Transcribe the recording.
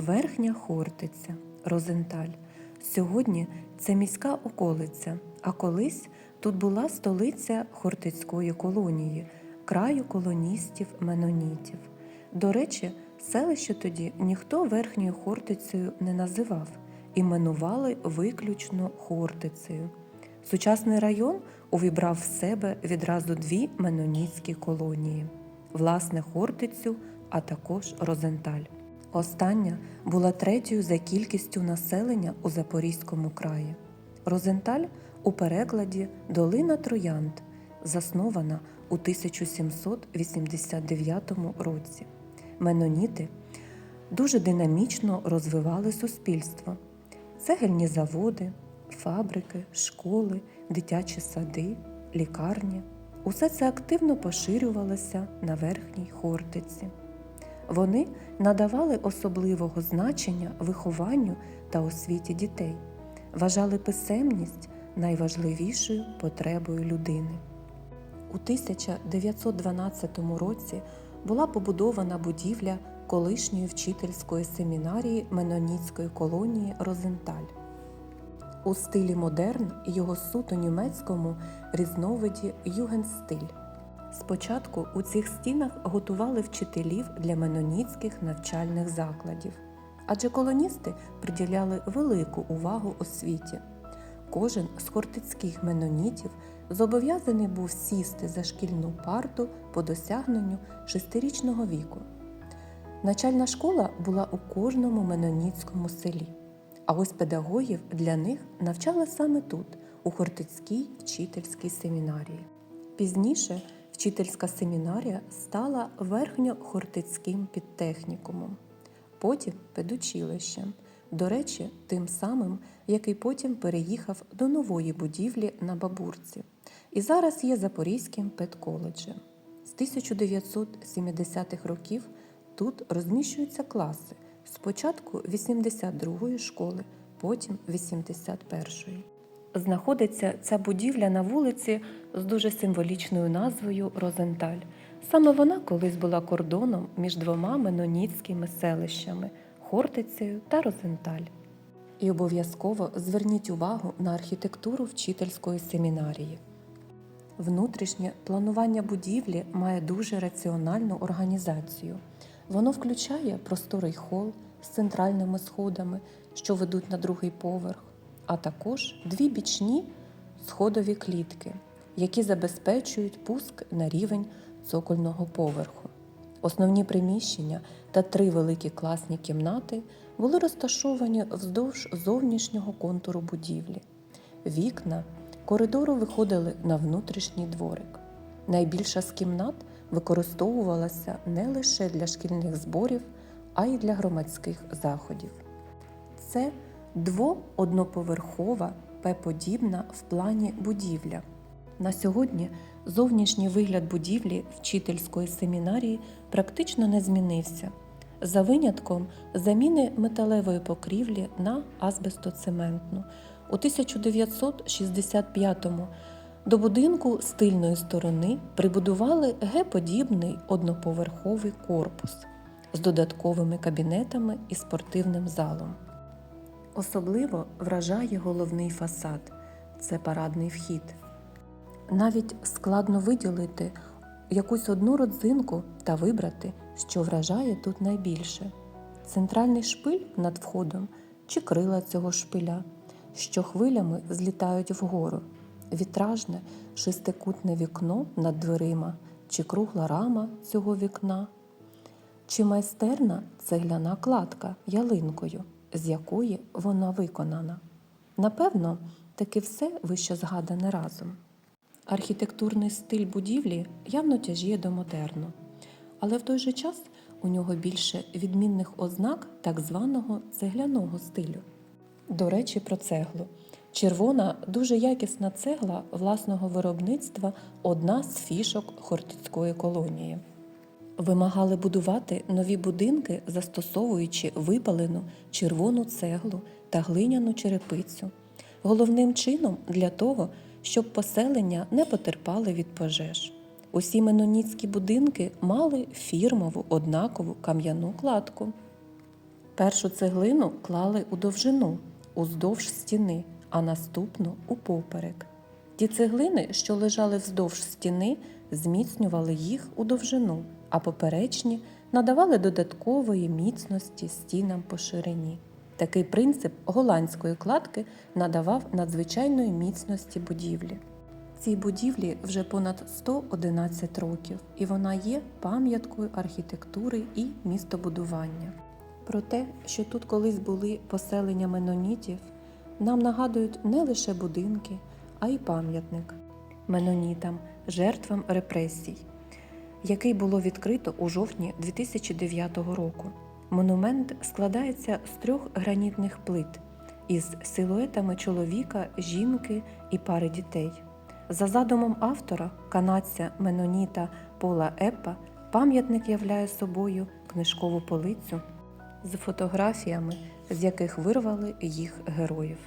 Верхня Хортиця, Розенталь. Сьогодні це міська околиця, а колись тут була столиця Хортицької колонії, краю колоністів менонітів. До речі, селище тоді ніхто верхньою Хортицею не називав, іменували виключно Хортицею. Сучасний район увібрав в себе відразу дві менонітські колонії власне Хортицю, а також Розенталь. Остання була третьою за кількістю населення у Запорізькому краї. Розенталь у перекладі Долина Троянд, заснована у 1789 році. Меноніти дуже динамічно розвивали суспільство. Цегельні заводи, фабрики, школи, дитячі сади, лікарні. Усе це активно поширювалося на верхній Хортиці. Вони надавали особливого значення вихованню та освіті дітей, вважали писемність найважливішою потребою людини. У 1912 році була побудована будівля колишньої вчительської семінарії Меноніцької колонії Розенталь. У стилі модерн його суто німецькому різновиді югенстиль. Спочатку у цих стінах готували вчителів для меноніцьких навчальних закладів, адже колоністи приділяли велику увагу освіті. Кожен з хортицьких менонітів зобов'язаний був сісти за шкільну парту по досягненню шестирічного віку. Начальна школа була у кожному меноніцькому селі. А ось педагогів для них навчали саме тут, у Хортицькій вчительській семінарії. Пізніше вчительська семінарія стала верхньохортицьким підтехнікумом, потім педучилищем, до речі, тим самим, який потім переїхав до нової будівлі на Бабурці, і зараз є Запорізьким педколеджем. З 1970-х років тут розміщуються класи спочатку 82-ї школи, потім 81-ї. Знаходиться ця будівля на вулиці з дуже символічною назвою Розенталь. Саме вона колись була кордоном між двома меноніцькими селищами Хортицею та Розенталь. І обов'язково зверніть увагу на архітектуру вчительської семінарії. Внутрішнє планування будівлі має дуже раціональну організацію. Воно включає просторий хол з центральними сходами, що ведуть на другий поверх, а також дві бічні сходові клітки, які забезпечують пуск на рівень цокольного поверху. Основні приміщення та три великі класні кімнати були розташовані вздовж зовнішнього контуру будівлі. Вікна коридору виходили на внутрішній дворик. Найбільша з кімнат використовувалася не лише для шкільних зборів, а й для громадських заходів. Це двоодноповерхова П-подібна в плані будівля. На сьогодні зовнішній вигляд будівлі вчительської семінарії практично не змінився, за винятком заміни металевої покрівлі на азбестоцементну. У 1965-му до будинку з тильної сторони прибудували Г-подібний одноповерховий корпус з додатковими кабінетами і спортивним залом. Особливо вражає головний фасад це парадний вхід. Навіть складно виділити якусь одну родзинку та вибрати, що вражає тут найбільше: центральний шпиль над входом чи крила цього шпиля, що хвилями злітають вгору, вітражне шестикутне вікно над дверима, чи кругла рама цього вікна, чи майстерна цегляна кладка ялинкою, з якої вона виконана. Напевно, таки все вище згадане разом. Архітектурний стиль будівлі явно тяжіє до модерну, але в той же час у нього більше відмінних ознак так званого цегляного стилю. До речі, про цеглу. Червона, дуже якісна цегла власного виробництва одна з фішок Хортицької колонії. Вимагали будувати нові будинки, застосовуючи випалену червону цеглу та глиняну черепицю. Головним чином для того, щоб поселення не потерпали від пожеж. Усі меноніцькі будинки мали фірмову однакову кам'яну кладку. Першу цеглину клали у довжину, уздовж стіни, а наступну упоперек. Ті цеглини, що лежали вздовж стіни, зміцнювали їх у довжину, а поперечні надавали додаткової міцності стінам по ширині. Такий принцип голландської кладки надавав надзвичайної міцності будівлі. Цій будівлі вже понад 111 років, і вона є пам'яткою архітектури і містобудування. Про те, що тут колись були поселення менонітів, нам нагадують не лише будинки, а й пам'ятник менонітам, жертвам репресій, який було відкрито у жовтні 2009 року. Монумент складається з трьох гранітних плит із силуетами чоловіка, жінки і пари дітей. За задумом автора, канадця Меноніта Пола Еппа, пам'ятник являє собою книжкову полицю з фотографіями, з яких вирвали їх героїв.